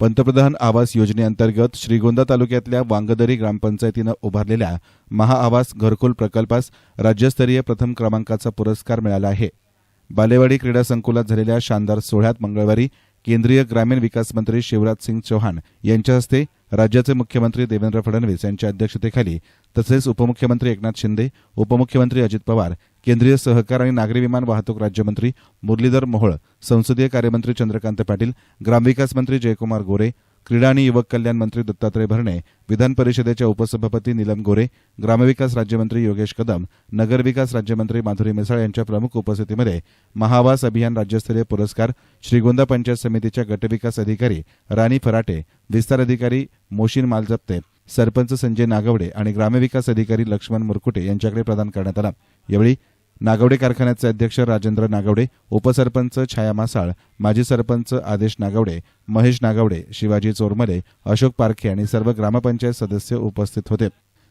पंतप्रधान आवास योजनेअंतर्गत श्रीगोंदा तालुक्यातल्या वांगदरी ग्रामपंचायतीनं उभारलेल्या महाआवास घरकुल प्रकल्पास राज्यस्तरीय प्रथम क्रमांकाचा पुरस्कार मिळाला आहे. बालेवाडी क्रीडा संकुलात झालेल्या शानदार सोहळ्यात मंगळवारी केंद्रीय ग्रामीण विकास मंत्री शिवराज सिंग चौहान यांच्या हस्ते राज्याचे मुख्यमंत्री देवेंद्र फडणवीस यांच्या अध्यक्षतेखाली तसेच उपमुख्यमंत्री एकनाथ शिंदे उपमुख्यमंत्री अजित पवार केंद्रीय सहकार आणि नागरी विमान वाहतूक राज्यमंत्री मुरलीधर मोहोळ संसदीय कार्यमंत्री चंद्रकांत पाटील ग्रामविकास मंत्री जयकुमार गोरे क्रीडा आणि युवक कल्याण मंत्री दत्तात्रय भरणे विधान परिषदेच्या उपसभापती नीलम गोरे ग्रामविकास राज्यमंत्री योगेश कदम नगरविकास राज्यमंत्री माधुरी मिसाळ यांच्या प्रमुख उपस्थितीमध्ये महावास अभियान राज्यस्तरीय पुरस्कार श्रीगोंदा पंचायत समितीच्या गटविकास अधिकारी राणी फराटे विस्तार अधिकारी मोशीन मालजप्ते सरपंच संजय नागवडे आणि ग्रामविकास अधिकारी लक्ष्मण मुरकुटे यांच्याकडे प्रदान करण्यात आला. यावेळी नागवडे कारखान्याचे अध्यक्ष राजेंद्र नागवडे उपसरपंच छाया मासाळ माजी सरपंच आदेश नागवडे महेश नागवडे शिवाजी चोरमले अशोक पारखे आणि सर्व ग्रामपंचायत सदस्य उपस्थित होते.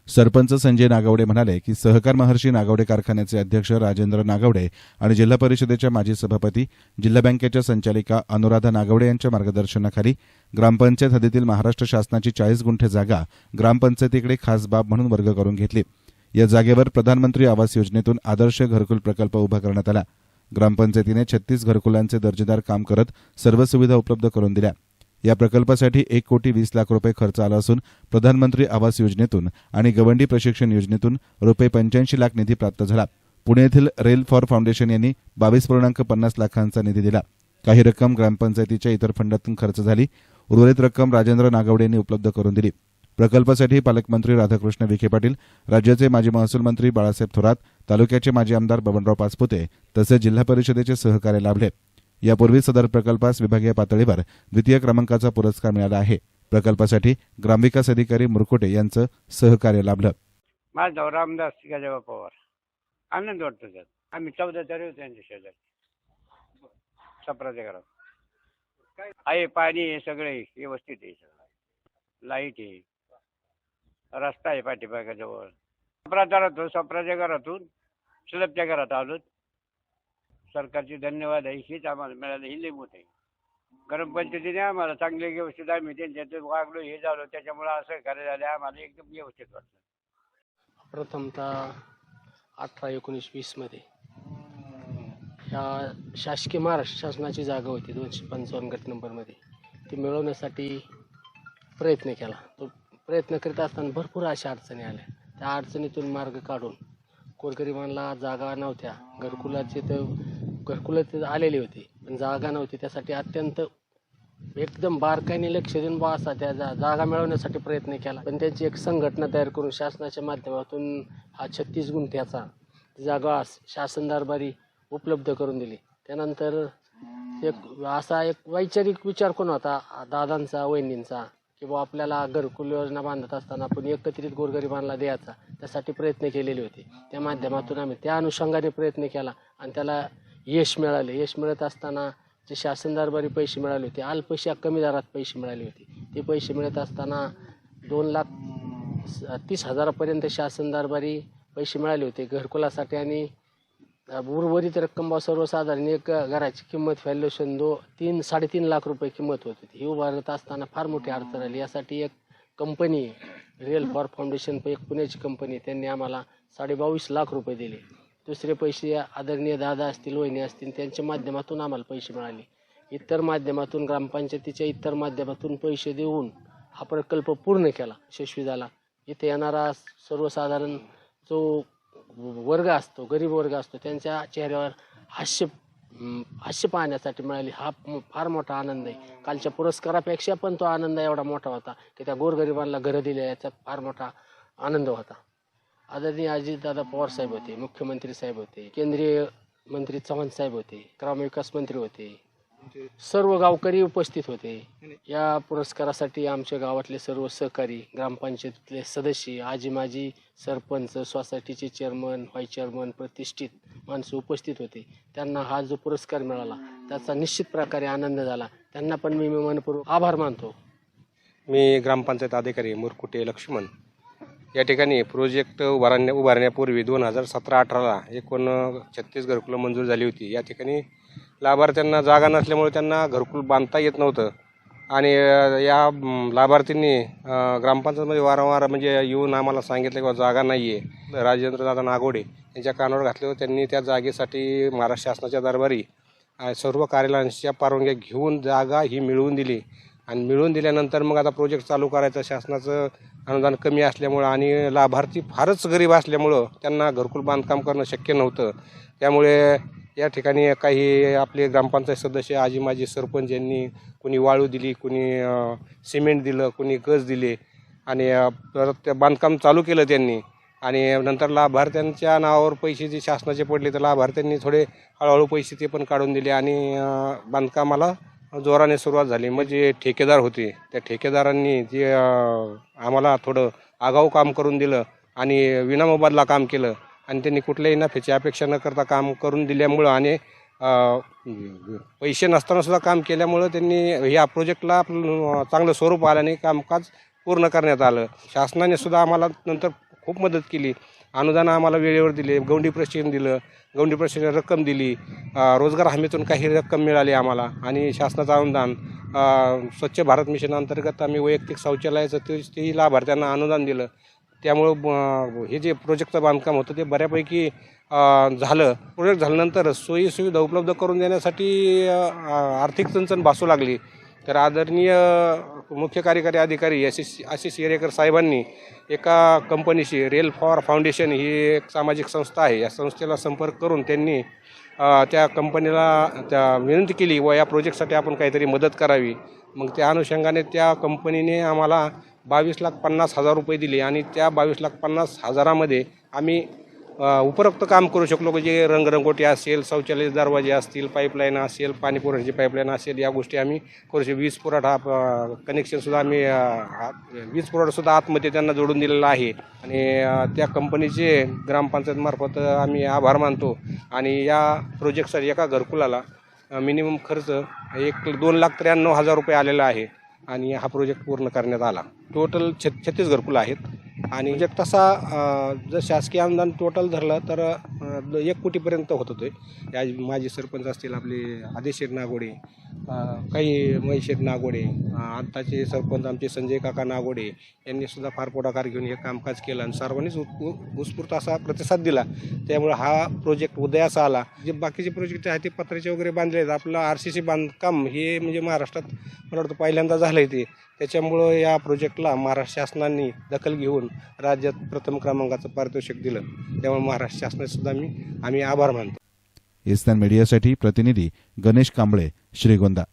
सरपंच संजय नागवडे म्हणाले की सहकार महर्षी नागवडे कारखान्याचे अध्यक्ष राजेंद्र नागवडे आणि जिल्हा परिषदेच्या माजी सभापती जिल्हा बँकेच्या संचालिका अनुराधा नागवडे यांच्या मार्गदर्शनाखाली ग्रामपंचायत हद्दीतील महाराष्ट्र शासनाची चाळीस गुंठे जागा ग्रामपंचायतीकडे खास बाब म्हणून वर्ग करून घेतली. या जागेवर प्रधानमंत्री आवास योजनेतून आदर्श घरकुल प्रकल्प उभा करण्यात आला. ग्रामपंचायतीने छत्तीस घरकुलांचे दर्जेदार काम करत सर्व सुविधा उपलब्ध करून दिल्या. या प्रकल्पासाठी एक कोटी वीस लाख रुपये खर्च आला असून प्रधानमंत्री आवास योजनेतून आणि गवंडी प्रशिक्षण योजनेतून रुपये पंच्याऐंशी लाख निधी प्राप्त झाला. पुणे येथील रेल फॉर फाउंडेशन यांनी बावीस पूर्णांक पन्नास लाखांचा निधी दिला. काही रक्कम ग्रामपंचायतीच्या इतर फंडातून खर्च झाली. उर्वरित रक्कम राजेंद्र नागवडे यांनी उपलब्ध करून दिली. प्रकल्पासाठी पालकमंत्री राधाकृष्ण विखे पाटील राज्याचे माजी महसूल मंत्री बाळासाहेब थोरात तालुक्याचे माजी आमदार बबनराव पाचपुते तसंच जिल्हा परिषदेचे सहकार्य लाभले यापूर्वी सदर प्रकल्पास विभागीय पातळीवर द्वितीय क्रमांकाचा पुरस्कार मिळाला आहे. प्रकल्पासाठी ग्रामविकास अधिकारी मुरकुटे यांचं सहकार्य लाभलं. माझं नाव रामदास गजाबा पवार. आनंद वाटतो सर आम्ही चौदा तारीख होतो त्यांच्या शेजारी. सपराच्या घरात. आहे पाणी आहे सगळे व्यवस्थित आहे सगळं. लाइट आहे. रस्ता आहे पाठीपाकाजवळ सप्राचा राहतो सपराच्या घरातून सुलभच्या घरात आलो सरकारचे धन्यवाद आहे हेच आम्हाला मिळालं हे लई मोठं. आहे ग्रामपंचायतीने आम्हाला चांगले व्यवस्थित आम्ही त्यांच्यात वागलो हे झालो त्याच्यामुळे असं कार्य झालं आम्हाला एकदम व्यवस्थित वाटलं. प्रथमतः अठरा एकोणीस वीसमध्ये ह्या शासकीय महाराष्ट्र शासनाची जागा होती दोनशे पंचावन्न गट नंबरमध्ये. ती मिळवण्यासाठी प्रयत्न केला. तो प्रयत्न करीत असताना भरपूर अशा अडचणी आल्या. त्या अडचणीतून मार्ग काढून गोरगरिबांना जागा नव्हत्या. घरकुलाचे तर घरकुलं ते आलेली होती पण जागा नव्हती. त्यासाठी अत्यंत एकदम बारकाईने लक्ष देऊन बा असा त्या जा जागा मिळवण्यासाठी प्रयत्न केला. पण त्यांची एक संघटना तयार करून शासनाच्या माध्यमातून हा छत्तीस गुंठ्याचा जागा शासन दरबारी उपलब्ध करून दिली. त्यानंतर एक असा एक वैचारिक विचार कोण होता? दादांचा वहिनींचा. की बुवा आपल्याला घरकुल योजना बांधत असताना आपण एकत्रित गोरगरिबांना द्यायचा. त्यासाठी प्रयत्न केलेले होते. त्या माध्यमातून आम्ही त्या अनुषंगाने प्रयत्न केला आणि त्याला यश मिळाले. यश मिळत असताना जे शासन दरबारी पैसे मिळाले होते अल्पशा कमी दरात पैसे मिळाले होते. ते पैसे मिळत असताना दोन लाख तीस हजारापर्यंत शासन दरबारी पैसे मिळाले होते घरकुलासाठी आणि उर्वरित रक्कम बा सर्वसाधारण एक घराची किंमत व्हॅल्युएशन दो तीन साडेतीन लाख रुपये किंमत होती ही उभारत असताना फार मोठी अडचण आली. यासाठी एक कंपनी रिअल फॉर फाउंडेशन एक पुण्याची कंपनी त्यांनी आम्हाला साडेबावीस लाख रुपये दिले. दुसरे पैसे आदरणीय दादा असतील वहिनी असतील त्यांच्या माध्यमातून आम्हाला पैसे मिळाले. इतर माध्यमातून ग्रामपंचायतीच्या इतर माध्यमातून पैसे देऊन हा प्रकल्प पूर्ण केला. यशस्वी झाला. इथे येणारा सर्वसाधारण जो वर्ग असतो गरीब वर्ग असतो त्यांच्या चेहऱ्यावर हास्य हास्य पाहण्यासाठी मिळाली. हा फार मोठा आनंद आहे. कालच्या पुरस्कारापेक्षा पण तो आनंद एवढा मोठा होता की त्या गोरगरिबांना घरं दिल्या याचा फार मोठा आनंद होता. आदरणीय अजितदादा पवार साहेब होते मुख्यमंत्री साहेब होते केंद्रीय मंत्री चव्हाण साहेब होते ग्रामविकास मंत्री होते. सर्व गावकरी उपस्थित होते. या पुरस्कारासाठी आमच्या गावातले सर्व सहकारी ग्रामपंचायतीतले सदस्य आजी माजी सरपंच सोसायटीचे चेअरमन व्हाईस चेअरमन प्रतिष्ठित माणसं उपस्थित होते. त्यांना हा जो पुरस्कार मिळाला त्याचा निश्चित प्रकारे आनंद झाला. त्यांना पण मी मनपूर्वक आभार मानतो. मी ग्रामपंचायत अधिकारी मुरकुटे लक्ष्मण. या ठिकाणी प्रोजेक्ट उभारण्या उभारण्यापूर्वी दोन हजार सतरा अठराला एकूण छत्तीस घरकुलं मंजूर झाली होती. या ठिकाणी लाभार्थ्यांना जागा नसल्यामुळे त्यांना घरकुल बांधता येत नव्हतं. आणि या लाभार्थींनी ग्रामपंचायतमध्ये वारंवार म्हणजे येऊन आम्हाला सांगितलं की बा जागा नाही आहे राजेंद्रदादा नागोडे यांच्या कानावर घातल्यावर त्यांनी त्या जागेसाठी महाराष्ट्र शासनाच्या दरबारी सर्व कार्यालयांच्या परवानग्या घेऊन जागा ही मिळवून दिली. आणि मिळवून दिल्यानंतर मग आता प्रोजेक्ट चालू करायचं शासनाचं अनुदान कमी असल्यामुळं आणि लाभार्थी फारच गरीब असल्यामुळं त्यांना घरकुल बांधकाम करणं शक्य नव्हतं. त्यामुळे या ठिकाणी काही आपले ग्रामपंचायत सदस्य आजी माजी सरपंच यांनी कोणी वाळू दिली कोणी सिमेंट दिलं कोणी गज दिले आणि परत ते बांधकाम चालू केलं त्यांनी. आणि नंतर लाभार्थ्यांच्या नावावर पैसे जे शासनाचे पडले तर लाभार्थ्यांनी थोडे हळूहळू पैसे ते पण काढून दिले आणि बांधकामाला जोराने सुरुवात झाली. मग जे ठेकेदार होते. त्या ठेकेदारांनी जे आम्हाला थोडं आगाऊ काम करून दिलं आणि विनामोबादला काम केलं. आणि त्यांनी कुठल्याही नफ्याची अपेक्षा न करता काम करून दिल्यामुळं आणि पैसे नसताना सुद्धा काम केल्यामुळं त्यांनी या प्रोजेक्टला आपलं चांगलं स्वरूप आल्याने कामकाज पूर्ण करण्यात आलं. शासनाने सुद्धा आम्हाला नंतर खूप मदत केली. अनुदान आम्हाला वेळेवर दिले गौंडी प्रशिक्षण दिलं गौंडी प्रशिक्षण रक्कम दिली रोजगार हमीतून काही रक्कम मिळाली आम्हाला आणि शासनाचं अनुदान स्वच्छ भारत मिशन अंतर्गत आम्ही वैयक्तिक शौचालयाचं ते तेही लाभार्थ्यांना अनुदान दिलं. त्यामुळं हे जे प्रोजेक्टचं बांधकाम होतं ते बऱ्यापैकी झालं. प्रोजेक्ट झाल्यानंतर सोयी सुविधा उपलब्ध करून देण्यासाठी आर्थिक चणचण भासू लागली. तर आदरणीय मुख्य कार्यकारी अधिकारी आशिष आशिष येरेकर साहेबांनी एका कंपनीशी रेल फॉर फाउंडेशन ही एक सामाजिक संस्था आहे. या संस्थेला संपर्क करून त्यांनी त्या कंपनीला त्या विनंती केली व या प्रोजेक्टसाठी आपण काहीतरी मदत करावी. मग त्या अनुषंगाने त्या कंपनीने आम्हाला बावीस लाख पन्नास हजार रुपये दिले आणि त्या बावीस लाख पन्नास हजारामध्ये आम्ही उपरोक्त काम करू शकलो म्हणजे रंगरंगोटी असेल शौचालय दरवाजे असतील पाईपलाईन असेल पाणी पुरवठ्याची पाईपलाईन असेल या गोष्टी आम्ही करू शकतो. वीज पुरवठा कनेक्शनसुद्धा आम्ही वीज पुरवठासुद्धा आतमध्ये त्यांना जोडून दिलेला आहे. आणि त्या कंपनीचे ग्रामपंचायतमार्फत आम्ही आभार मानतो. आणि या प्रोजेक्टसाठी एका घरकुलाला मिनिमम खर्च एक दोन लाख त्र्याण्णव हजार रुपये आलेला आहे. आणि हा प्रोजेक्ट पूर्ण करण्यात आला. टोटल छ छत्तीस घरकुलं आहेत. आणि प्रोजेक्ट तसा जर शासकीय अनुदान टोटल धरलं तर अ, एक कोटीपर्यंत होत होते. या माजी सरपंच असतील आपले आदेशेठ नागोडे अ, काही महेशेठ नागोडे अ, आत्ताचे सरपंच आमचे संजय काका नागोडे यांनी सुद्धा फार पुढाकार घेऊन हे कामकाज केलं आणि सर्वांनीच उत्- उ- उत्स्फूर्त असा प्रतिसाद दिला. त्यामुळे हा प्रोजेक्ट उदयास आला. जे बाकीचे प्रोजेक्ट आहेत ते पत्र्याचे वगैरे बांधले आहेत. आपलं आर सी सी बांधकाम हे म्हणजे महाराष्ट्रात मला वाटतं पहिल्यांदा झालं आहे ते. त्याच्यामुळं या प्रोजेक्टला महाराष्ट्र शासनाने दखल घेऊन राज्यात प्रथम क्रमांकाचं पारितोषिक दिलं. त्यामुळे महाराष्ट्र शासनाचे सुद्धा मी आम्ही आभार मानतो. इस्तान मीडियासाठी प्रतिनिधी गणेश कांबळे श्रीगोंदा.